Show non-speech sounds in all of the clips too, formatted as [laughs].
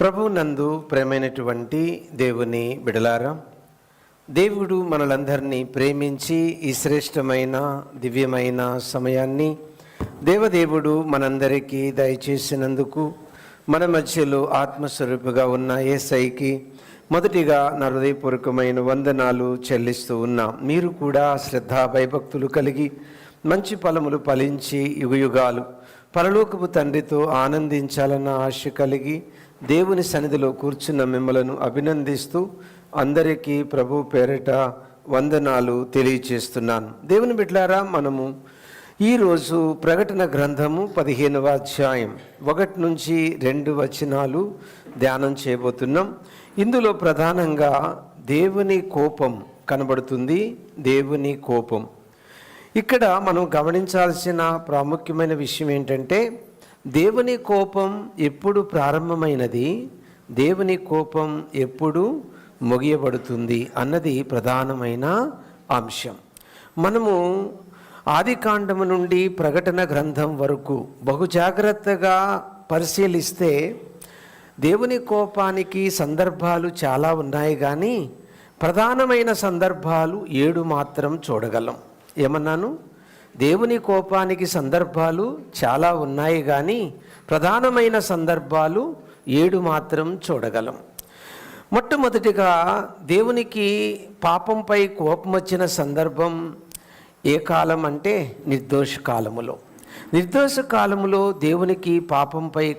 ప్రభు నందు ప్రేమైనటువంటి దేవుని బిడలారా దేవుడు మనలందరినీ ప్రేమించి ఈ శ్రేష్టమైన దివ్యమైన సమయాన్ని దేవదేవుడు మనందరికీ దయచేసినందుకు మన మధ్యలో ఆత్మస్వరూపుగా ఉన్న ఏసైకి మొదటిగా నా హృదయపూర్వకమైన వందనాలు చెల్లిస్తూ ఉన్నా. మీరు కూడా శ్రద్ధా భయభక్తులు కలిగి మంచి ఫలములు ఫలించి యుగయుగాలు పరలోకపు తండ్రితో ఆనందించాలన్న ఆశ కలిగి దేవుని సన్నిధిలో కూర్చున్న మిమ్మలను అభినందిస్తూ అందరికీ ప్రభు పేరిట వందనాలు తెలియచేస్తున్నాను. దేవుని బిడ్లారా మనము ఈరోజు ప్రకటన గ్రంథము పదిహేనవ అధ్యాయం ఒకటి నుంచి రెండు వచనాలు ధ్యానం చేయబోతున్నాం. ఇందులో ప్రధానంగా దేవుని కోపం కనబడుతుంది. దేవుని కోపం. ఇక్కడ మనం గమనించాల్సిన ప్రాముఖ్యమైన విషయం ఏంటంటే దేవుని కోపం ఎప్పుడు ప్రారంభమైనది? దేవుని కోపం ఎప్పుడు ముగియబడుతుంది అన్నది ప్రధానమైన అంశం. మనము ఆది కాండము నుండి ప్రకటన గ్రంథం వరకు బహు జాగ్రత్తగా పరిశీలిస్తే దేవుని కోపానికి సందర్భాలు చాలా ఉన్నాయి కానీ ప్రధానమైన సందర్భాలు ఏడు మాత్రం చూడగలం. ఏమన్నాను? దేవుని కోపానికి సందర్భాలు చాలా ఉన్నాయి కానీ ప్రధానమైన సందర్భాలు ఏడు మాత్రం చూడగలం. మొట్టమొదటిగా దేవునికి పాపంపై కోపం వచ్చిన సందర్భం ఏ కాలం అంటే నిర్దోష కాలములో. నిర్దోష కాలములో దేవునికి పాపంపై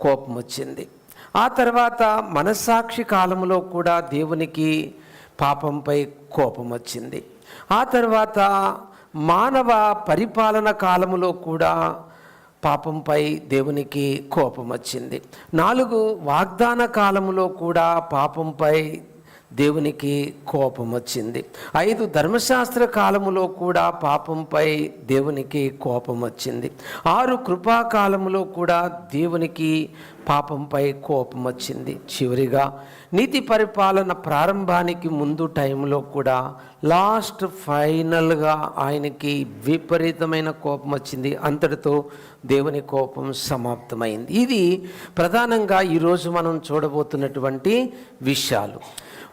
కోపం వచ్చింది. ఆ తర్వాత మనస్సాక్షి కాలములో కూడా దేవునికి పాపంపై కోపం వచ్చింది. ఆ తర్వాత మానవ పరిపాలన కాలములో కూడా పాపంపై దేవునికి కోపం వచ్చింది. నాలుగు వాగ్దాన కాలములో కూడా పాపంపై దేవునికి కోపం వచ్చింది. ఐదు ధర్మశాస్త్ర కాలములో కూడా పాపంపై దేవునికి కోపం వచ్చింది. ఆరు కృపాకాలములో కూడా దేవునికి పాపంపై కోపం వచ్చింది. చివరిగా నీతి పరిపాలన ప్రారంభానికి ముందు టైంలో కూడా లాస్ట్ ఫైనల్గా ఆయనకి విపరీతమైన కోపం వచ్చింది. అంతటితో దేవుని కోపం సమాప్తమైంది. ఇది ప్రధానంగా ఈరోజు మనం చూడబోతున్నటువంటి విషయాలు.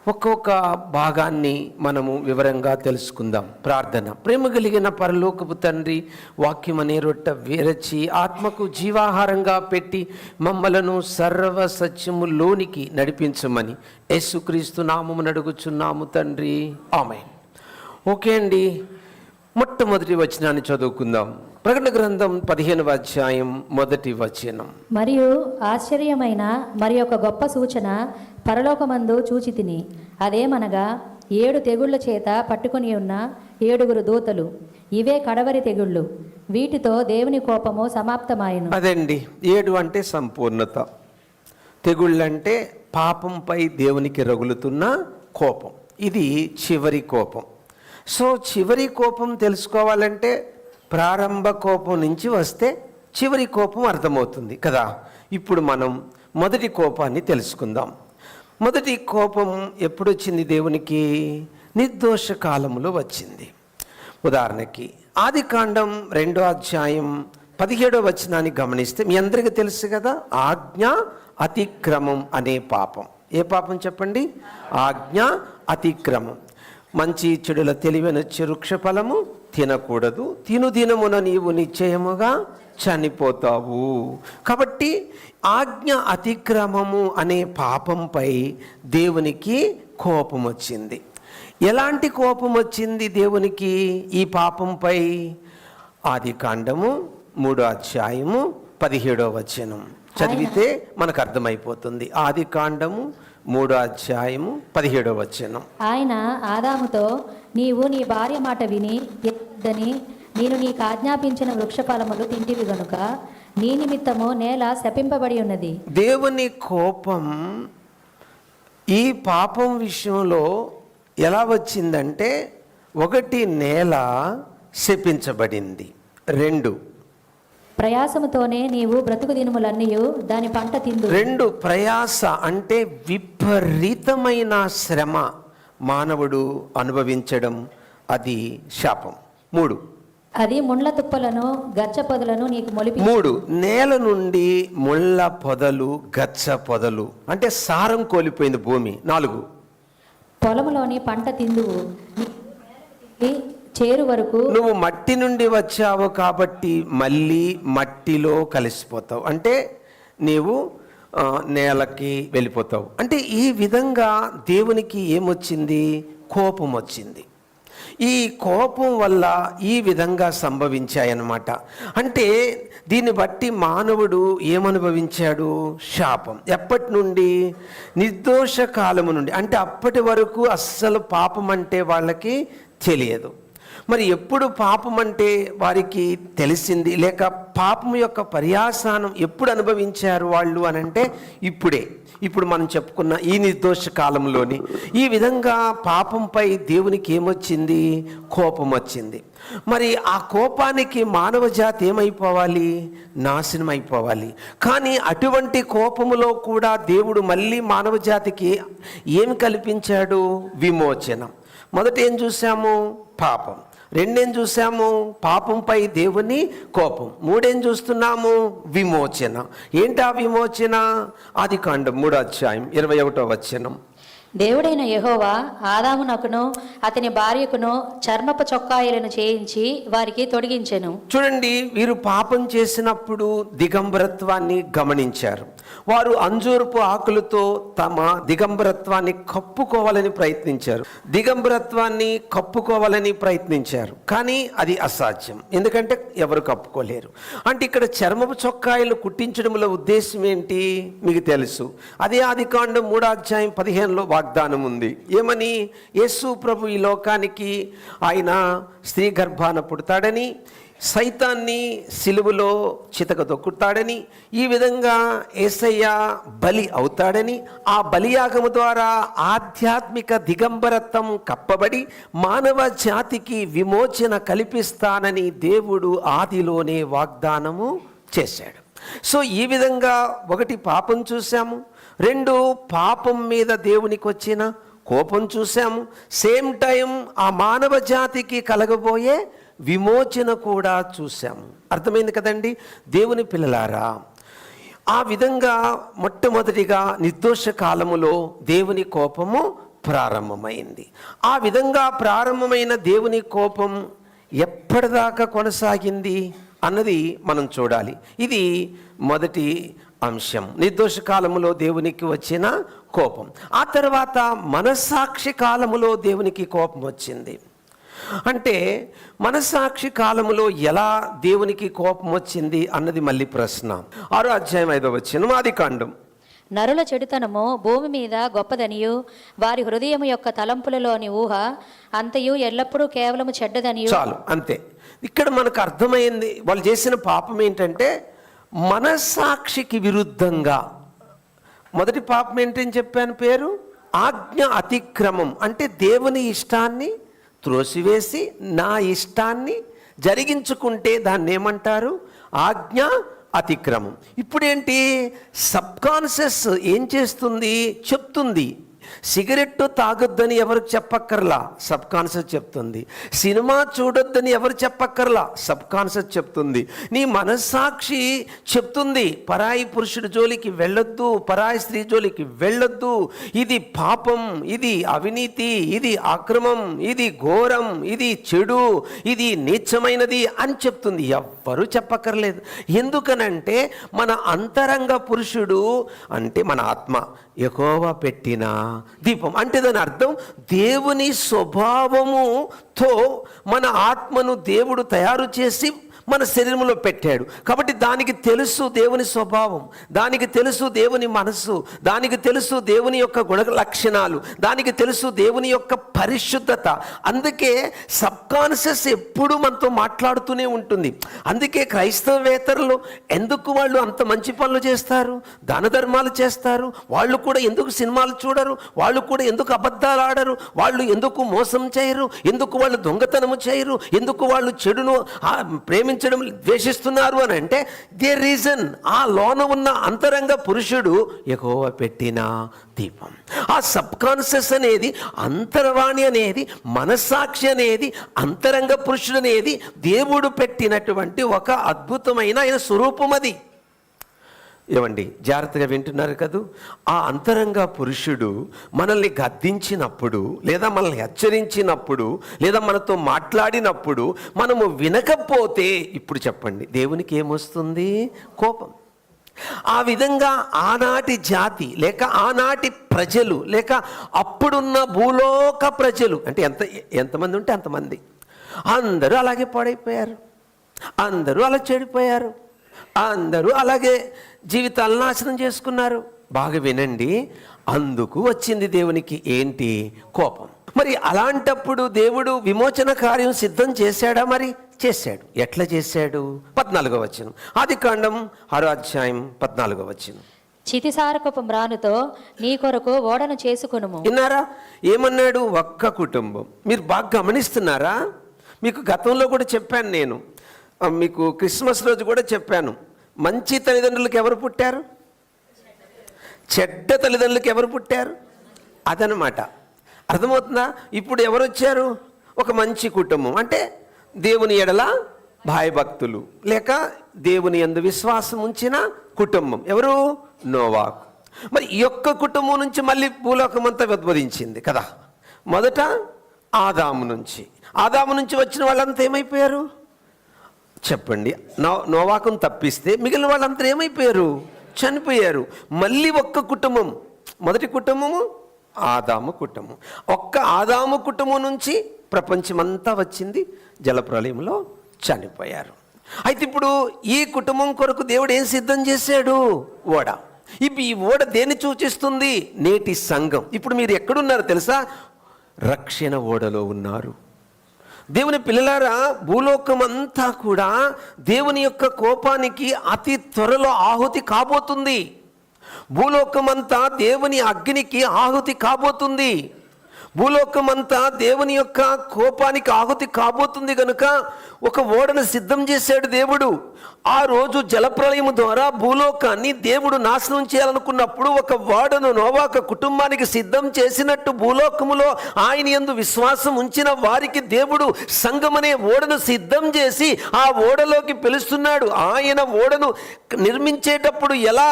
ఒక్కొక్క భాగాన్ని మనము వివరంగా తెలుసుకుందాం. ప్రార్థన. ప్రేమ కలిగిన పరలోకపు తండ్రి వాక్యం అనే రొట్ట విరచి ఆత్మకు జీవాహారంగా పెట్టి మమ్మలను సర్వ సత్యములోనికి నడిపించమని యేసుక్రీస్తు నామము నడుగుచున్నాము తండ్రి. ఆమె ఓకే అండి. మొట్టమొదటి వచనాన్ని చదువుకుందాం. ప్రకటన గ్రంథం పదిహేనవ అధ్యాయం మొదటి వచనం. మరియు ఆశ్చర్యమైన మరి ఒక గొప్ప సూచన పరలోకమందు చూచి తిని. అదేమనగా ఏడు తెగుళ్ళ చేత పట్టుకొని ఉన్న ఏడుగురు దూతలు ఇవే కడవరి తెగుళ్ళు వీటితో దేవుని కోపము సమాప్తమాయను. అదండి. ఏడు అంటే సంపూర్ణత. తెగుళ్ళంటే పాపంపై దేవునికి రగులుతున్న కోపం. ఇది చివరి కోపం. సో చివరి కోపం తెలుసుకోవాలంటే ప్రారంభ కోపం నుంచి వస్తే చివరి కోపం అర్థమవుతుంది కదా. ఇప్పుడు మనం మొదటి కోపాన్ని తెలుసుకుందాం. మొదటి కోపం ఎప్పుడు వచ్చింది దేవునికి? నిర్దోష కాలంలో వచ్చింది. ఉదాహరణకి ఆది కాండం రెండో అధ్యాయం పదిహేడో వచనాన్ని గమనిస్తే మీ అందరికీ తెలుసు కదా ఆజ్ఞ అతిక్రమం అనే పాపం. ఏ పాపం చెప్పండి? ఆజ్ఞ అతిక్రమం. మంచి చెడుల తెలివైన చెరుక్ష ఫలము తినకూడదు. తిను దినమున నీవు నిశ్చయముగా చనిపోతావు. కాబట్టి ఆజ్ఞ అతిక్రమము అనే పాపంపై దేవునికి కోపం వచ్చింది ఎలాంటి కోపం వచ్చింది దేవునికి? ఈ పాపంపై ఆది కాండము మూడో అధ్యాయము పదిహేడో వచనం. చదివితే మనకు అర్థమైపోతుంది ఆది కాండము మూడో అధ్యాయము పదిహేడో వచనం. ఆయన ఆదాముతో నీవు నీ భార్య మాట విని ఎద్దని నేను నీకు ఆజ్ఞాపించిన వృక్షఫలములు తింటివి గనుక నీ నిమిత్తము నేల శపింపబడి ఉన్నది. దేవుని కోపం ఈ పాపం విషయంలో ఎలా వచ్చిందంటే ఒకటి నేల శపించబడింది. రెండు ప్రయాసముతోనే నీవు బ్రతుకు దినములన్నీ దాని పంట తిందు. రెండు ప్రయాస అంటే విపరీతమైన శ్రమ మానవుడు అనుభవించడం అది శాపం. మూడు. అది ముండ్ల తుప్పలను గచ్చ పొదలను నీకు మొలిపి మూడు. నేల నుండి ముళ్ళ పొదలు గచ్చ పొదలు. అంటే సారం కోల్పోయింది భూమి. నాలుగు. పొలములోని పంట తిందువు. చేరు వరకు నువ్వు మట్టి నుండి వచ్చావు కాబట్టి మళ్ళీ మట్టిలో కలిసిపోతావు. అంటే నీవు నేలకి వెళ్ళిపోతావు. అంటే ఈ విధంగా దేవునికి ఏమొచ్చింది? కోపం వచ్చింది ఈ కోపం వల్ల ఈ విధంగా సంభవించాయన్నమాట. అంటే దీన్ని బట్టి మానవుడు ఏమనుభవించాడు? శాపం. ఎప్పటి నుండి? నిర్దోష కాలము నుండి. అంటే అప్పటి వరకు అస్సలు పాపం అంటే వాళ్ళకి తెలియదు. మరి ఎప్పుడు పాపం అంటే వారికి తెలిసింది లేక పాపం యొక్క పర్యాసానం ఎప్పుడు అనుభవించారు వాళ్ళు అని అంటే ఇప్పుడే. ఇప్పుడు మనం చెప్పుకున్న ఈ నిర్దోష కాలంలోని ఈ విధంగా పాపంపై దేవునికి ఏమొచ్చింది కోపం వచ్చింది మరి ఆ కోపానికి మానవ జాతి ఏమైపోవాలి? నాశనం అయిపోవాలి కానీ అటువంటి కోపములో కూడా దేవుడు మళ్ళీ మానవ జాతికి ఏమి కల్పించాడు? విమోచనం. మొదట ఏం చూసాము? పాపం. రెండేం చూసాము పాపంపై దేవుని కోపం. మూడేం చూస్తున్నాము? విమోచన. ఏంటా విమోచన? ఆది కాండం మూడో అధ్యాయం ఇరవై ఒకటో వచనం. దేవుడైన యహోవా ఆదామునకును అతని భార్యకును చర్మపు చొక్కాయలను చేయించి వారికి తొడిగించెను. చూడండి వీరు పాపం చేసినప్పుడు దిగంబరత్వాన్ని గమనించారు. వారు అంజూరపు ఆకులతో తమ దిగంబరత్వాన్ని కప్పుకోవాలని ప్రయత్నించారు. దిగంబరత్వాన్ని కప్పుకోవాలని ప్రయత్నించారు. కానీ అది అసాధ్యం. ఎందుకంటే ఎవరు కప్పుకోలేరు. అంటే ఇక్కడ చర్మపు చొక్కాయలు కుట్టించడంలో ఉద్దేశం ఏంటి? మీకు తెలుసు. అదే ఆది కాండం మూడో అధ్యాయం పదిహేనులో వాగ్దానం ఉంది. ఏమని? యేసు ప్రభు ఈ లోకానికి ఆయన స్త్రీ గర్భాన పుడతాడని సైతాన్ని సిలువలో చితక దొక్కుతాడని ఈ విధంగా ఏసయ్య బలి అవుతాడని ఆ బలియాగము ద్వారా ఆధ్యాత్మిక దిగంబరత్వం కప్పబడి మానవ జాతికి విమోచన కల్పిస్తానని దేవుడు ఆదిలోనే వాగ్దానము చేశాడు. సో ఈ విధంగా ఒకటి పాపం చూసాము రెండు పాపం మీద దేవునికి వచ్చిన కోపం చూసాము సేమ్ టైం ఆ మానవ జాతికి కలగబోయే విమోచన కూడా చూసాము అర్థమైంది కదండి? దేవుని పిల్లలారా ఆ విధంగా మొట్టమొదటిగా నిర్దోష కాలములో దేవుని కోపము ప్రారంభమైంది. ఆ విధంగా ప్రారంభమైన దేవుని కోపం ఎప్పటిదాకా కొనసాగింది అన్నది మనం చూడాలి. ఇది మొదటి అంశం. నిర్దోష కాలములో దేవునికి వచ్చిన కోపం. ఆ తర్వాత మనస్సాక్షి కాలములో దేవునికి కోపం వచ్చింది. అంటే మనసాక్షి కాలములో ఎలా దేవునికి కోపం వచ్చింది అన్నది మళ్ళీ ప్రశ్న. ఆరో అధ్యాయం ఐదో వచ్చిన ఆది కాండం. నరుల చెడుతనము భూమి మీద గొప్పదనియు వారి హృదయం యొక్క తలంపులలోని ఊహ అంతయు ఎల్లప్పుడూ కేవలము చెడ్డదనియు. చాలు అంతే. ఇక్కడ మనకు అర్థమైంది వాళ్ళు చేసిన పాపం ఏంటంటే మనస్సాక్షికి విరుద్ధంగా. మొదటి పాపం ఏంటని చెప్పాను పేరు? ఆజ్ఞ అతిక్రమం. అంటే దేవుని ఇష్టాన్ని త్రోసివేసి నా ఇష్టాన్ని జరిగించుకుంటే దాన్ని ఏమంటారు? ఆజ్ఞ అతిక్రమం. ఇప్పుడేంటి? సబ్కాన్షియస్ ఏం చేస్తుంది? చెప్తుంది. సిగరెట్ తాగొద్దని ఎవరు చెప్పక్కర్లా? సబ్ కాన్షియస్ చెప్తుంది. సినిమా చూడొద్దని ఎవరు చెప్పక్కర్లా? సబ్ కాన్షియస్ చెప్తుంది. నీ మనస్సాక్షి చెప్తుంది పరాయి పురుషుడి జోలికి వెళ్ళొద్దు పరాయి స్త్రీ జోలికి వెళ్ళొద్దు. ఇది పాపం ఇది అవినీతి ఇది అక్రమం ఇది ఘోరం ఇది చెడు ఇది నీచమైనది అని చెప్తుంది. ఎవ్వరూ చెప్పక్కర్లేదు. ఎందుకనంటే మన అంతరంగ పురుషుడు అంటే మన ఆత్మ. ఎక్కువ పెట్టిన దీపం. అంటే దాని అర్థం దేవుని స్వభావముతో మన ఆత్మను దేవుడు తయారు చేసి మన శరీరంలో పెట్టాడు. కాబట్టి దానికి తెలుసు దేవుని స్వభావం దానికి తెలుసు దేవుని మనసు దానికి తెలుసు దేవుని యొక్క గుణ లక్షణాలు దానికి తెలుసు దేవుని యొక్క పరిశుద్ధత. అందుకే సబ్ కాన్షియస్ ఎప్పుడు మనతో మాట్లాడుతూనే ఉంటుంది. అందుకే క్రైస్తవేతరులు ఎందుకు వాళ్ళు అంత మంచి పనులు చేస్తారు? దాన ధర్మాలు చేస్తారు. వాళ్ళు కూడా ఎందుకు సినిమాలు చూడరు? వాళ్ళు కూడా ఎందుకు అబద్ధాలు ఆడరు? వాళ్ళు ఎందుకు మోసం చేయరు? ఎందుకు వాళ్ళు దొంగతనము చేయరు? ఎందుకు వాళ్ళు చెడును ప్రేమించ ప్రేమించడం ద్వేషిస్తున్నారు అని అంటే దే రీజన్ ఆ లోన ఉన్న అంతరంగ పురుషుడు ఎగోవ పెట్టిన దీపం. ఆ సబ్ కాన్షియస్ అనేది అంతర్వాణి అనేది మనస్సాక్షి అనేది అంతరంగ పురుషుడు అనేది దేవుడు పెట్టినటువంటి ఒక అద్భుతమైన ఆయన స్వరూపం అది. ఏమండి జాగ్రత్తగా వింటున్నారు కదూ? ఆ అంతరంగ పురుషుడు మనల్ని గద్దించినప్పుడు లేదా మనల్ని హెచ్చరించినప్పుడు లేదా మనతో మాట్లాడినప్పుడు మనము వినకపోతే ఇప్పుడు చెప్పండి దేవునికి ఏమొస్తుంది? కోపం. ఆ విధంగా ఆనాటి జాతి లేక ఆనాటి ప్రజలు లేక అప్పుడున్న భూలోక ప్రజలు అంటే ఎంత ఎంతమంది ఉంటే అంతమంది అందరూ అలాగే పాడైపోయారు. అందరూ అలా చెడిపోయారు. అందరూ అలాగే జీవితాలను నాశనం చేసుకున్నారు. బాగా వినండి. అందుకు వచ్చింది దేవునికి ఏంటి? కోపం. మరి అలాంటప్పుడు దేవుడు విమోచన కార్యం సిద్ధం చేశాడా? మరి చేశాడు. ఎట్లా చేశాడు? పద్నాలుగో వచనం. ఆది కాండం ఆరో అధ్యాయం పద్నాలుగో వచనం. చితిసారకపు మ్రానుతో నీ కొరకు ఓడను చేసుకొనుము. విన్నారా? ఏమన్నాడు? ఒక్క కుటుంబం. మీరు బాగా గమనిస్తున్నారా? మీకు గతంలో కూడా చెప్పాను నేను. మీకు క్రిస్మస్ రోజు కూడా చెప్పాను. మంచి తల్లిదండ్రులకు ఎవరు పుట్టారు? చెడ్డ తల్లిదండ్రులకు ఎవరు పుట్టారు? అదనమాట అర్థమవుతుందా? ఇప్పుడు ఎవరు వచ్చారు? ఒక మంచి కుటుంబం. అంటే దేవుని ఎడల భయభక్తులు లేక దేవుని ఎందు విశ్వాసం ఉంచిన కుటుంబం. ఎవరు? నోవాకు. మరి ఈ యొక్క కుటుంబం నుంచి మళ్ళీ భూలోకం అంతా ఉద్భవించింది కదా. మొదట ఆదాము నుంచి. ఆదాము నుంచి వచ్చిన వాళ్ళంతా ఏమైపోయారు? చెప్పండి. నో నోవాకును తప్పిస్తే మిగిలిన వాళ్ళంతా ఏమైపోయారు? చనిపోయారు. మళ్ళీ ఒక్క కుటుంబం. మొదటి కుటుంబము? ఆదాము కుటుంబం. ఒక్క ఆదాము కుటుంబం నుంచి ప్రపంచమంతా వచ్చింది. జలప్రలయంలో చనిపోయారు. అయితే ఇప్పుడు ఈ కుటుంబం కొరకు దేవుడు ఏం సిద్ధం చేశాడు? ఓడ. ఇప్పుడు ఈ ఓడ దేన్ని సూచిస్తుంది? నేటి సంఘం. ఇప్పుడు మీరు ఎక్కడున్నారు తెలుసా? రక్షణ ఓడలో ఉన్నారు. దేవుని పిల్లలారా భూలోకం అంతా కూడా దేవుని యొక్క కోపానికి అతి త్వరలో ఆహుతి కాబోతుంది. భూలోకమంతా దేవుని అగ్నికి ఆహుతి కాబోతుంది. భూలోకమంతా దేవుని యొక్క కోపానికి ఆహుతి కాబోతుంది కనుక ఒక ఓడను సిద్ధం చేశాడు దేవుడు. ఆ రోజు జలప్రలయం ద్వారా భూలోకాన్ని దేవుడు నాశనం చేయాలనుకున్నప్పుడు ఒక ఓడను నోవాక కుటుంబానికి సిద్ధం చేసినట్టు భూలోకములో ఆయన యందు విశ్వాసం ఉంచిన వారికి దేవుడు సంగమనే ఓడను సిద్ధం చేసి ఆ ఓడలోకి పిలుస్తున్నాడు. ఆయన ఓడను నిర్మించేటప్పుడు ఎలా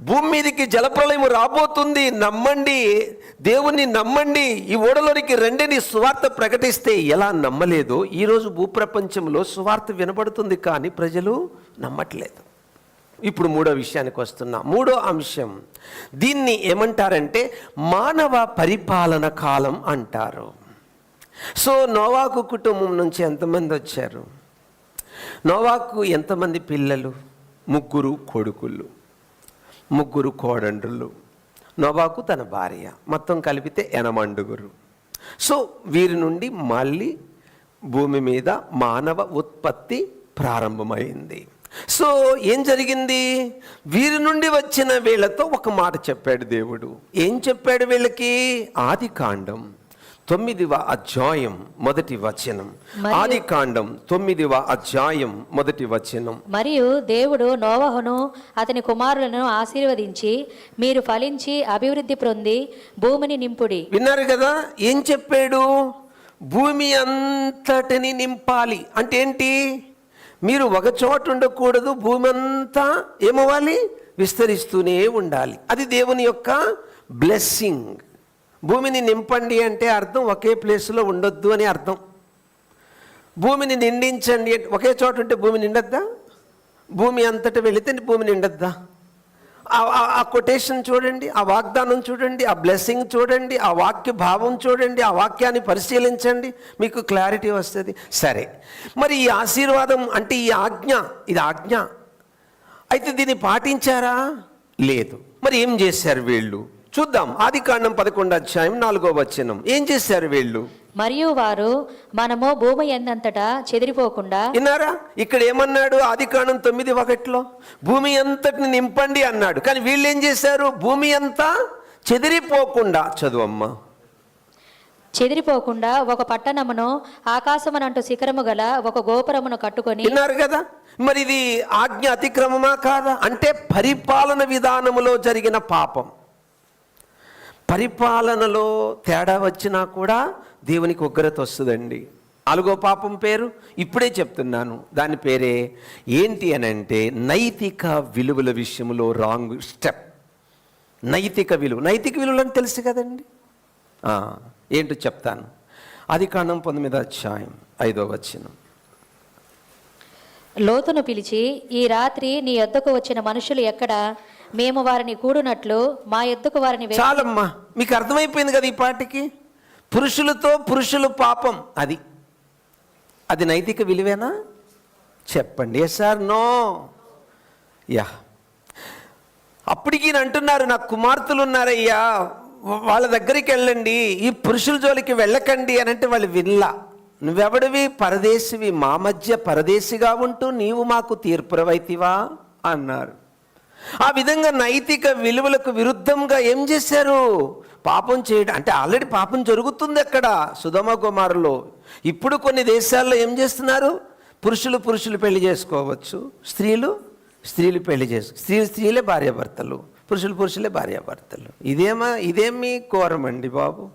భూమి మీదకి జలప్రలయం రాబోతుంది నమ్మండి. దేవుణ్ణి నమ్మండి. ఈ ఓడలోనికి రెండని సువార్త ప్రకటిస్తే ఎలా నమ్మలేదో ఈరోజు భూప్రపంచంలో సువార్త వినబడుతుంది కానీ ప్రజలు నమ్మట్లేదు. ఇప్పుడు మూడో విషయానికి వస్తున్నా. మూడో అంశం దీన్ని ఏమంటారంటే మానవ పరిపాలన కాలం అంటారు. సో నోవాకు కుటుంబం నుంచి ఎంతమంది వచ్చారు? నోవాకు ఎంతమంది పిల్లలు? ముగ్గురు కొడుకులు. ముగ్గురు కోడండ్రులు. నోబాకు తన భార్య మొత్తం కలిపితే ఎనమండుగురు. సో వీరి నుండి మళ్ళీ భూమి మీద మానవ ఉత్పత్తి ప్రారంభమైంది. సో ఏం జరిగింది? వీరి నుండి వచ్చిన వీళ్ళతో ఒక మాట చెప్పాడు దేవుడు. ఏం చెప్పాడు వీళ్ళకి? ఆది కాండం. తొమ్మిదివ అధ్యాయం మొదటి వచనం. ఆది కాండం తొమ్మిదివ అధ్యాయం మొదటి వచనం. మరియు దేవుడు నోవహును అతని కుమారులను ఆశీర్వదించి మీరు ఫలించి అభివృద్ధి పొంది భూమిని నింపుడి. విన్నారు కదా? ఏం చెప్పాడు? భూమి అంతటిని నింపాలి. అంటే ఏంటి? మీరు ఒక చోట ఉండకూడదు భూమి అంతా ఏమవ్వాలి? విస్తరిస్తూనే ఉండాలి. అది దేవుని యొక్క బ్లెస్సింగ్ భూమిని నింపండి అంటే అర్థం ఒకే ప్లేస్లో ఉండొద్దు అని అర్థం. భూమిని నిండించండి ఒకే చోట ఉంటే భూమి నిండద్దా? భూమి అంతటా వెళితే భూమి నిండద్దా? ఆ- ఆ కొటేషన్ చూడండి ఆ వాగ్దానం చూడండి ఆ బ్లెస్సింగ్ చూడండి ఆ వాక్య భావం చూడండి ఆ వాక్యాన్ని పరిశీలించండి మీకు క్లారిటీ వస్తుంది. సరే. మరి ఈ ఆశీర్వాదం అంటే ఈ ఆజ్ఞ ఇది ఆజ్ఞ. అయితే దీన్ని పాటించారా? లేదు. మరి ఏం చేశారు వీళ్ళు? చూద్దాం. ఆది కాండం పదకొండు అధ్యాయం నాలుగో వచనం. ఏం చేశారు వీళ్ళు? మరియు వారు మనము భూమి ఎందంతటా చెదిరిపోకుండా విన్నారా? ఇక్కడ ఏమన్నాడు ఆది కాండం తొమ్మిది ఒకటిలో? భూమి అంతటిని నింపండి అన్నాడు. కానీ వీళ్ళు ఏం చేశారు? భూమి అంతా చెదిరిపోకుండా చదువమ్మా. చెదిరిపోకుండా ఒక పట్టణమును ఆకాశమునంటూ శిఖరము గల ఒక గోపురమును కట్టుకొని విన్నారు కదా? మరి ఇది ఆజ్ఞ అతిక్రమమా కాదా? అంటే పరిపాలన విధానములో జరిగిన పాపం. పరిపాలనలో తేడా వచ్చినా కూడా దేవునికి ఉగ్రత వస్తుందండి. నాలుగో పాపం పేరు? ఇప్పుడే చెప్తున్నాను. దాని పేరే ఏంటి అని అంటే నైతిక విలువల విషయంలో రాంగ్ స్టెప్. నైతిక విలువ నైతిక విలువలు అని తెలుసు కదండి. ఏంటో చెప్తాను. అది కాండం పంతొమ్మిది అధ్యాయం ఐదో వచ్చిన లోతును పిలిచి ఈ రాత్రి నీ వద్దకు వచ్చిన మనుషులు ఎక్కడ? మేము వారిని కూడునట్లు మా ఎద్దుకు వారిని వే- చాలమ్మా మీకు అర్థమైపోయింది కదా ఈ పాటికి? పురుషులతో పురుషులు పాపం. అది అది నైతిక విలువేనా? చెప్పండి సార్ నో యా. అప్పటికి ఈయన అంటున్నారు నాకు కుమార్తెలు ఉన్నారయ్యా వాళ్ళ దగ్గరికి వెళ్ళండి ఈ పురుషుల జోలికి వెళ్ళకండి అని అంటే వాళ్ళు వినలా. నువ్వెవడివి? పరదేశివి. మా మధ్య పరదేశిగా ఉంటూ నీవు మాకు తీర్పురవైతివా? అన్నారు. ఆ విధంగా నైతిక విలువలకు విరుద్ధంగా ఏం చేశారు? పాపం చేయడం అంటే ఆల్రెడీ పాపం జరుగుతుంది అక్కడ సుధమ కుమారులో. ఇప్పుడు కొన్ని దేశాల్లో ఏం చేస్తున్నారు? పురుషులు పురుషులు పెళ్ళి చేసుకోవచ్చు. స్త్రీలు స్త్రీలు పెళ్ళి చేసు స్త్రీ స్త్రీలే భార్యాభర్తలు పురుషులు పురుషులే భార్యాభర్తలు. ఇదేమా ఇదేమి కోరమండి బాబు?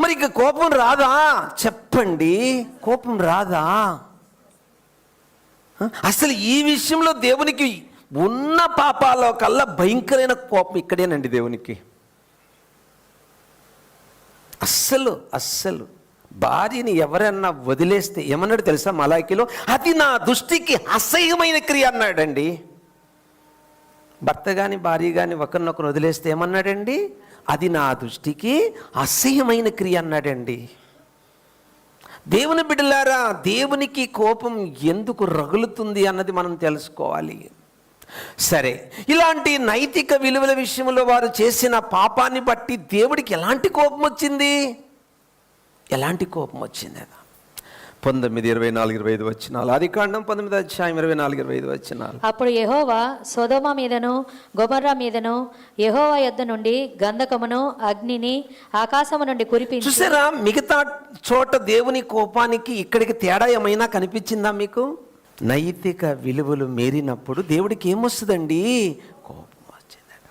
మరి ఇక కోపం రాదా? చెప్పండి. కోపం రాదా? అసలు ఈ విషయంలో దేవునికి ఉన్న పాపాల్లో కల్లా భయంకరమైన కోపం ఇక్కడేనండి దేవునికి. అస్సలు అస్సలు. భార్యని ఎవరన్నా వదిలేస్తే ఏమన్నాడు తెలుసా మలాకిలో అది నా దృష్టికి అసహ్యమైన క్రియ అన్నాడండి. భర్త కానీ భార్య కానీ ఒకరినొకరు వదిలేస్తే ఏమన్నాడండి? అది నా దృష్టికి అసహ్యమైన క్రియ అన్నాడండి. దేవుని బిడ్డలారా దేవునికి కోపం ఎందుకు రగులుతుంది అన్నది మనం తెలుసుకోవాలి. సరే ఇలాంటి నైతిక విలువల విషయంలో వారు చేసిన పాపాన్ని బట్టి దేవుడికి ఎలాంటి కోపం వచ్చింది? ఎలాంటి కోపం వచ్చింది అదా? పంతొమ్మిది ఇరవై నాలుగు ఇరవై ఐదు వచ్చినాలు. ఆది కాండం పంతొమ్మిది అధ్యాయం ఇరవై నాలుగు ఇరవై ఐదు వచ్చినాలు. అప్పుడు యెహోవా సొదొమ మీదను గొమర్రా మీదను యెహోవా యొద్ద నుండి గంధకమును అగ్నిని ఆకాశము నుండి కురిపించి చూసారా మిగతా చోట దేవుని కోపానికి ఇక్కడికి తేడా ఏమైనా కనిపించిందా మీకు? నైతిక విలువలు మీరినప్పుడు దేవుడికి ఏమొస్తుందండి? కోపం వచ్చిందట.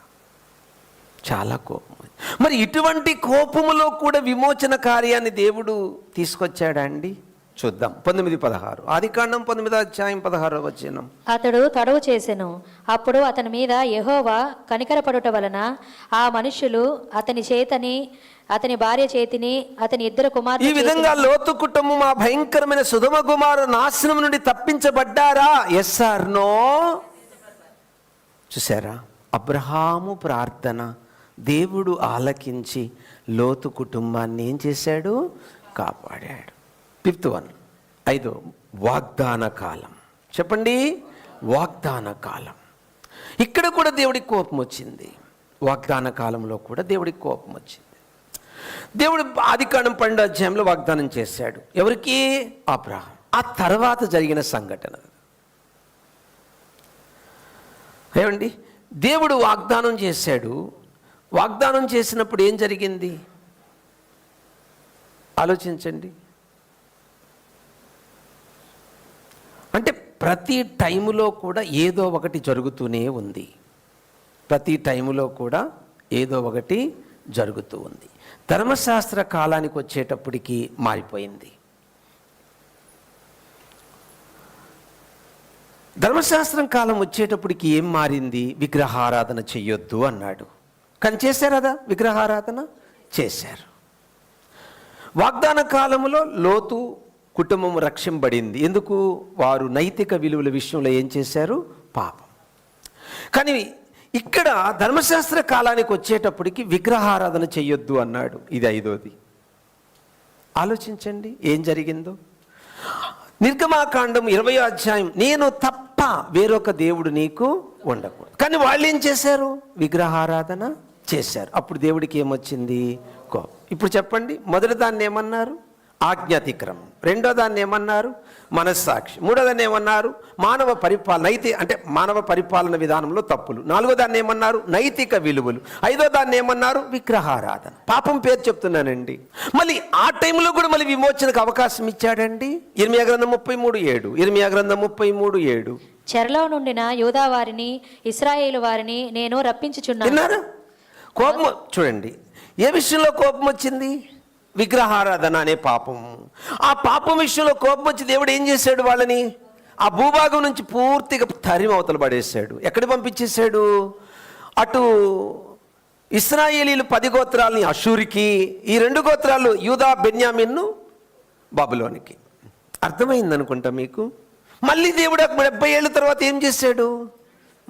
చాలా కోపం మరి ఇటువంటి కోపములో కూడా విమోచన కార్యాన్ని దేవుడు తీసుకొచ్చాడా అండి? చూద్దాం. పంతొమ్మిది పదహారు. ఆది కాండం పంతొమ్మిది అధ్యాయం పదహారు వచ్చినాం అతడు తడవు చేసెను. అప్పుడు అతని మీద యహోవా కనికరపడుట వలన ఆ మనుషులు అతని చేతని అతని భార్య చేతిని అతని ఇద్దరు ఈ కుమార్తె విధంగా లోతు కుటుంబం ఆ భయంకరమైన సుధమ కుమారు నాశనం నుండి తప్పించబడ్డారా? ఎస్ ఆర్ నో చూసారా అబ్రహాము ప్రార్థన దేవుడు ఆలకించి లోతు కుటుంబాన్ని ఏం చేశాడు? కాపాడాడు. ఫిఫ్త్ వన్ ఐదో వాగ్దాన కాలం. చెప్పండి. వాగ్దాన కాలం. ఇక్కడ కూడా దేవుడికి కోపం వచ్చింది. వాగ్దాన కాలంలో కూడా దేవుడికి కోపం వచ్చింది. దేవుడు ఆదికాండం పన్నెండు అధ్యాయంలో వాగ్దానం చేశాడు. ఎవరికి? అబ్రహాం. ఆ తర్వాత జరిగిన సంఘటన. ఏమండి? దేవుడు వాగ్దానం చేశాడు. వాగ్దానం చేసినప్పుడు ఏం జరిగింది? ఆలోచించండి. అంటే ప్రతి టైములో కూడా ఏదో ఒకటి జరుగుతూనే ఉంది. ప్రతి టైములో కూడా ఏదో ఒకటి జరుగుతూ ఉంది. ధర్మశాస్త్ర కాలానికి వచ్చేటప్పటికి మారిపోయింది. ధర్మశాస్త్రం కాలం వచ్చేటప్పటికి ఏం మారింది? విగ్రహారాధన చెయ్యొద్దు అన్నాడు. కానీ చేశారదా విగ్రహారాధన చేశారు. వాగ్దాన కాలంలో లోతు కుటుంబం రక్షింపబడింది. ఎందుకు? వారు నైతిక విలువల విషయంలో ఏం చేశారు? పాపం. కానీ ఇక్కడ ధర్మశాస్త్ర కాలానికి వచ్చేటప్పటికి విగ్రహారాధన చెయ్యొద్దు అన్నాడు ఇది ఐదోది. ఆలోచించండి ఏం జరిగిందో. నిర్గమాకాండం ఇరవై అధ్యాయం నేను తప్ప వేరొక దేవుడు నీకు ఉండకూడదు. కానీ వాళ్ళు ఏం చేశారు? విగ్రహారాధన చేశారు. అప్పుడు దేవుడికి ఏమొచ్చింది? కో ఇప్పుడు చెప్పండి మొదటి దాన్ని ఏమన్నారు? ఆజ్ఞాతిక్రమం. రెండో దాన్ని ఏమన్నారు? మనస్సాక్షి. మూడో దాన్ని ఏమన్నారు? మానవ పరిపాలన నైతి అంటే మానవ పరిపాలన విధానంలో తప్పులు. నాలుగో దాన్ని ఏమన్నారు? నైతిక విలువలు. ఐదో దాన్ని ఏమన్నారు? విగ్రహారాధన. పాపం పేరు చెప్తున్నానండి. మళ్ళీ ఆ టైంలో కూడా మళ్ళీ విమోచనకు అవకాశం ఇచ్చాడండి? ఇర్మియా గ్రంథం ముప్పై మూడు ఏడు. ఇర్మియా గ్రంథం ముప్పై మూడు ఏడు. చెరలో నుండిన యూదా వారిని ఇస్రాయేలు వారిని నేను రప్పించుచున్నాను. కోపం చూడండి. ఏ విషయంలో కోపం వచ్చింది? విగ్రహారాధన అనే పాపం. ఆ పాపం విషయంలో కోపం వచ్చి దేవుడు ఏం చేశాడు వాళ్ళని? ఆ భూభాగం నుంచి పూర్తిగా తరిమి పడేశాడు. ఎక్కడికి పంపించేశాడు? అటు ఇస్రాయేలీలు పది గోత్రాలని అషూరికి ఈ రెండు గోత్రాలు యూదా బెన్యామిన్ను బాబులోనికి. అర్థమైంది అనుకుంటా మీకు? మళ్ళీ దేవుడు డెబ్బై ఏళ్ళ తర్వాత ఏం చేశాడు?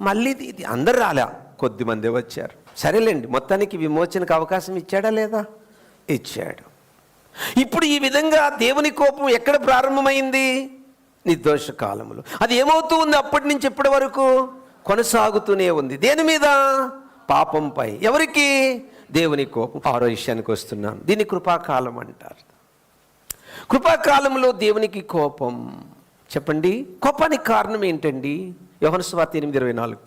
మళ్ళీ ఇది- అందరు రాలే. కొద్దిమందే వచ్చారు. సరేలేండి మొత్తానికి విమోచనకు అవకాశం ఇచ్చాడా లేదా? ఇచ్చాడు. ఇప్పుడు ఈ విధంగా దేవుని కోపం ఎక్కడ ప్రారంభమైంది? నిర్దోష కాలంలో అది ఏమవుతూ ఉంది అప్పటి నుంచి ఇప్పటి వరకు? కొనసాగుతూనే ఉంది. దేని మీద? పాపంపై ఎవరికి? దేవుని కోపం. ఆరో విషయానికి వస్తున్నాను. దీన్ని కృపాకాలం అంటారు. కృపాకాలంలో దేవునికి కోపం. చెప్పండి. కోపానికి కారణం ఏంటండి? యోహన స్వార్త ఎనిమిది ఇరవై నాలుగు.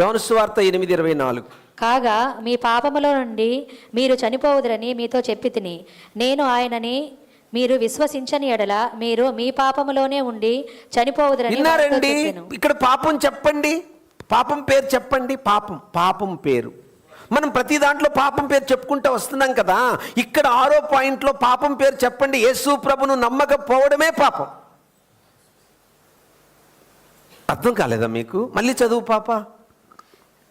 యోహన స్వార్త ఎనిమిది ఇరవై నాలుగు. కాగా మీ పాపములో నుండి మీరు చనిపోవుదురని మీతో చెప్పి తిని నేను ఆయనని మీరు విశ్వసించని ఎడల మీరు మీ పాపములోనే ఉండి చనిపోవుదురని విన్నారండి. ఇక్కడ పాపం చెప్పండి. పాపం పేరు చెప్పండి. పాపం పాపం పేరు. మనం ప్రతి దాంట్లో పాపం పేరు చెప్పుకుంటూ వస్తున్నాం కదా. ఇక్కడ ఆరో పాయింట్లో పాపం పేరు చెప్పండి. యేసు ప్రభును నమ్మకపోవడమే పాపం. అర్థం కాలేదా మీకు? మళ్ళీ చదువు పాప?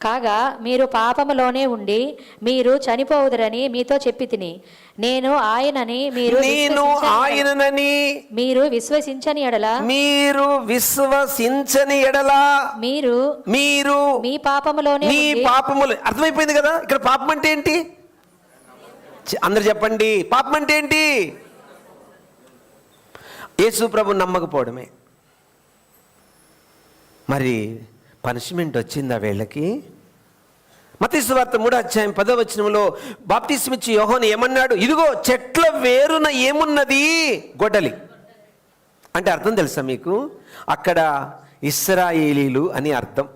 కాగా మీరు పాపములోనే ఉండి మీరు చనిపోవుదురని మీతో చెప్పి తిని. నేను ఆయనని మీరు నేను ఆయననని మీరు విశ్వసించని ఎడల. మీరు విశ్వసించని ఎడలా. మీరు మీరు మీ పాపములోనే మీ పాపములు అర్థమైపోయింది కదా? ఇక్కడ పాపం అంటే ఏంటి అందరు చెప్పండి. పాపం అంటే ఏంటి యేసు ప్రభు నమ్మకపోవడమే. మరి పనిష్మెంట్ వచ్చిందా వీళ్ళకి? మతీశ్వార్త మూడు మూడో అధ్యాయం పదో వచనంలో బాప్తిస్మిచ్చి యోహోని ఏమన్నాడు? ఇదిగో చెట్ల వేరున ఏమున్నది? గొడ్డలి. అంటే అర్థం తెలుసా మీకు? అక్కడ ఇస్రాయేలీలు అని అర్థం.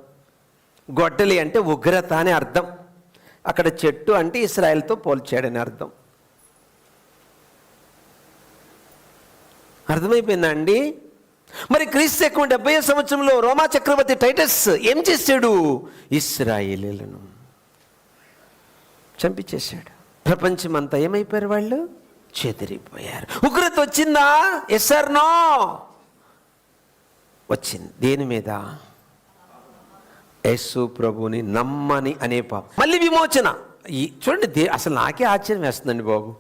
గొడ్డలి అంటే ఉగ్రత అని అర్థం. అక్కడ చెట్టు అంటే ఇస్రాయల్తో పోల్చాడని అర్థం. అర్థమైపోయిందా అండి మరి క్రీస్తు ఎక్కువ డెబ్బై సంవత్సరంలో రోమా చక్రవర్తి టైటస్ ఏం చేశాడు? ఇస్రాయేలీలను. చంపించేశాడు. ప్రపంచం అంతా ఏమైపోయారు వాళ్ళు? చెదిరిపోయారు. ఉగ్రత వచ్చిందా? ఎస్ఆర్ నో వచ్చింది. దేని మీద? యేసు ప్రభుని నమ్మని అనే పాపం. మళ్ళీ విమోచన. ఈ చూడండి దే అసలు నాకే ఆశ్చర్యం వేస్తుందండి బాబు.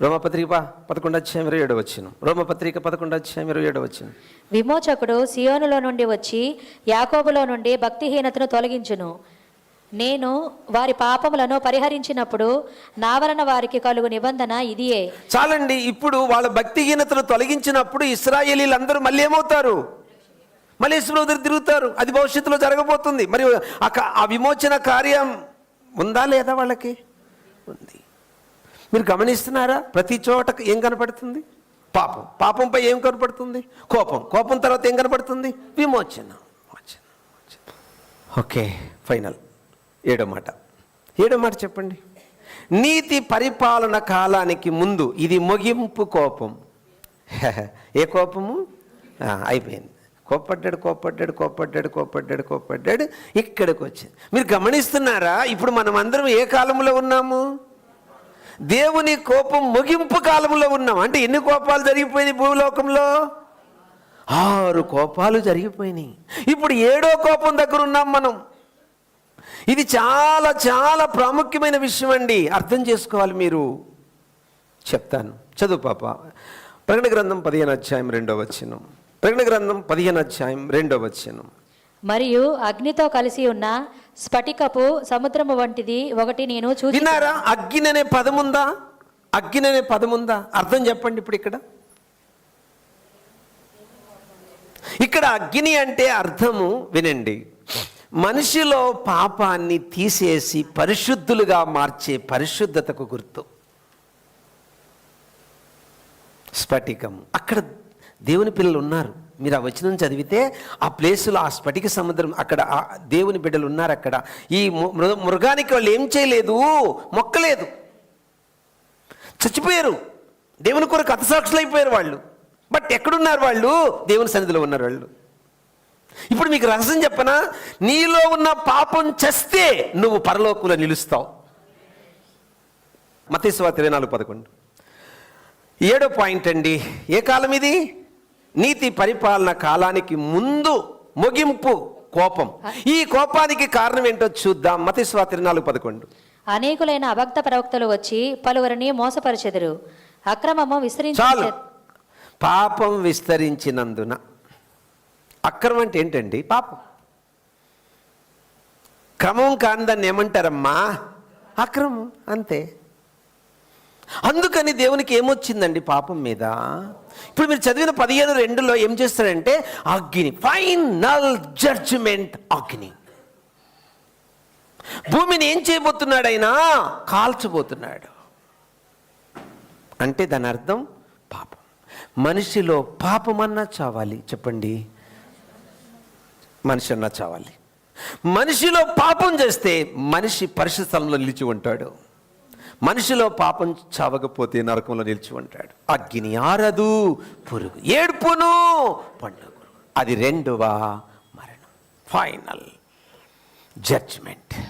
రోమపత్రిక పదకొండు అధ్యాయం ఇరవై ఏడు వచ్చిన. రోమపత్రిక పదకొండు అధ్యాయం ఇరవై ఏడు వచ్చిన. విమోచకుడు సియోనులో నుండి వచ్చి యాకోబులో నుండి భక్తిహీనతను తొలగించును. నేను వారి పాపములను పరిహరించినప్పుడు నా వలన వారికి కలుగు నిబంధన ఇదియే. చాలండి ఇప్పుడు వాళ్ళ భక్తిహీనతను తొలగించినప్పుడు ఇస్రాయేలీలు అందరూ మళ్ళీ ఏమవుతారు? మళ్ళీ యేసుప్రభు దగ్గర తిరుగుతారు. అది భవిష్యత్తులో జరగబోతుంది. మరి ఆ ఆ విమోచన కార్యం ఉందా లేదా వాళ్ళకి? ఉంది. మీరు గమనిస్తున్నారా? ప్రతి చోట ఏం కనపడుతుంది? పాపం. పాపంపై ఏం కనపడుతుంది? కోపం. కోపం తర్వాత ఏం కనపడుతుంది? విమోచన. Okay final. ఏడో మాట ఏడో మాట చెప్పండి. నీతి పరిపాలన కాలానికి ముందు ఇది ముగింపు కోపం. [laughs] ఏ కోపము? అయిపోయింది. కోప్పడ్డాడు కోప్పడ్డాడు కోప్పడ్డాడు కోప్పడ్డాడు కోప్పడ్డాడు ఇక్కడికి వచ్చింది మీరు గమనిస్తున్నారా? ఇప్పుడు మనం అందరం ఏ కాలంలో ఉన్నాము? దేవుని కోపం ముగింపు కాలంలో ఉన్నాం. అంటే ఎన్ని కోపాలు జరిగిపోయినాయి భూలోకంలో? ఆరు కోపాలు జరిగిపోయినాయి. ఇప్పుడు ఏడో కోపం దగ్గర ఉన్నాం మనం. ఇది చాలా చాలా ప్రాముఖ్యమైన విషయం అండి అర్థం చేసుకోవాలి మీరు. చెప్తాను. చదువు పాప. ప్రకటన గ్రంథం పదిహేను అధ్యాయం రెండో వచ్చినం ప్రకటన గ్రంథం పదిహేను అధ్యాయం రెండో వచ్చినం మరియు అగ్నితో కలిసి ఉన్న స్ఫటికపు సముద్రము వంటిది ఒకటి నేను చూసి విన్నారా? అగ్ని అనే పదముందా అగ్ని అనే పదముందా అర్థం చెప్పండి ఇప్పుడు ఇక్కడ. ఇక్కడ అగ్ని అంటే అర్థము వినండి. మనిషిలో పాపాన్ని తీసేసి పరిశుద్ధులుగా మార్చే పరిశుద్ధతకు గుర్తు. స్ఫటికం. అక్కడ దేవుని పిల్లలు ఉన్నారు. మీరు ఆ వచనం చదివితే ఆ ప్లేసులో ఆ స్ఫటిక సముద్రం అక్కడ ఆ దేవుని బిడ్డలు ఉన్నారు అక్కడ. ఈ మృ- మృగానికి వాళ్ళు ఏం చేయలేదు? మొక్కలేదు. చచ్చిపోయారు. దేవుని కొరకు హతసాక్షులు అయిపోయారు వాళ్ళు. బట్ ఎక్కడున్నారు వాళ్ళు? దేవుని సన్నిధిలో ఉన్నారు వాళ్ళు. ఇప్పుడు మీకు రహస్యం చెప్పనా? నీలో ఉన్న పాపం చస్తే నువ్వు పరలోకంలో నిలుస్తావు. మతేశ్వ ఇరవై నాలుగు పదకొండు. ఏడో పాయింట్ అండి. ఏ కాలం ఇది? నీతి పరిపాలన కాలానికి ముందు ముగింపు కోపం. ఈ కోపానికి కారణం ఏంటో చూద్దాం. మతేశ్వ ఇరవై నాలుగు పదకొండు. అనేకులైన అభక్త ప్రవక్తలు వచ్చి పలువురిని మోసపరిచెదరు. అక్రమము విస్తరించి చాలు. పాపం విస్తరించినందున. అక్రమం అంటే ఏంటండి? పాపం. క్రమం కాని దాన్ని ఏమంటారమ్మా? అక్రమం అంతే. అందుకని దేవునికి ఏమొచ్చిందండి పాపం మీద? ఇప్పుడు మీరు చదివిన పదిహేను రెండులో ఏం చేస్తారంటే అగ్ని ఫైనల్ జడ్జిమెంట్ అగ్ని. భూమిని ఏం చేయబోతున్నాడు ఆయన కాల్చబోతున్నాడు. అంటే దాని అర్థం పాపం. మనిషిలో పాపమన్నా చావాలి చెప్పండి. మనిషి అన్నా చావాలి. మనిషిలో పాపం చేస్తే మనిషి పరిశుద్ధ స్థలంలో నిలిచి ఉంటాడు. మనిషిలో పాపం చావకపోతే నరకంలో నిలిచి ఉంటాడు. అగ్గిని ఆరదు పురుగు ఏడుపును పండుగ. అది రెండవ మరణం. ఫైనల్ జడ్జ్మెంట్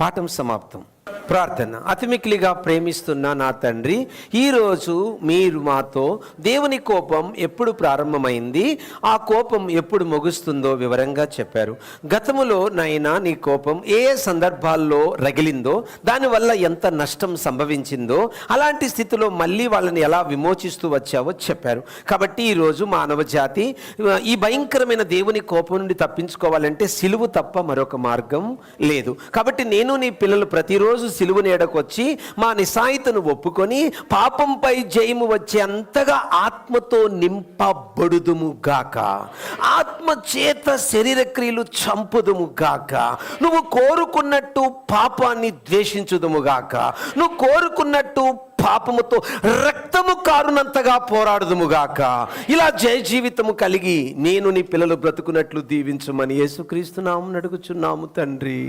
పాఠం సమాప్తం. ప్రార్థన. అతి మిక్కిలిగా ప్రేమిస్తున్న నా తండ్రి ఈరోజు మీరు మాతో దేవుని కోపం ఎప్పుడు ప్రారంభమైంది ఆ కోపం ఎప్పుడు ముగుస్తుందో వివరంగా చెప్పారు. గతములో నైనా నీ కోపం ఏ ఏ సందర్భాల్లో రగిలిందో దానివల్ల ఎంత నష్టం సంభవించిందో అలాంటి స్థితిలో మళ్ళీ వాళ్ళని ఎలా విమోచిస్తూ వచ్చావో చెప్పారు. కాబట్టి ఈరోజు మానవ జాతి ఈ భయంకరమైన దేవుని కోపం నుండి తప్పించుకోవాలంటే సిలువు తప్ప మరొక మార్గం లేదు. కాబట్టి నేను నీ పిల్లలు ప్రతిరోజు సిలువు నీడకొచ్చి మా నిసాయితను ఒప్పుకొని పాపంపై జయము వచ్చే అంతగా ఆత్మతో నింపబడుదుము గాక. ఆత్మ చేత శరీర క్రియలు చంపుదుము గాక. నువ్వు కోరుకున్నట్టు పాపాన్ని ద్వేషించుదుము గాక. నువ్వు కోరుకున్నట్టు పాపముతో రక్తము కారునంతగా పోరాడుదుముగాక ఇలా జయ జీవితము కలిగి నేను నీ పిల్లలు బ్రతుకున్నట్లు దీవించమని యేసుక్రీస్తు నామం నడుగుచున్నాము తండ్రి.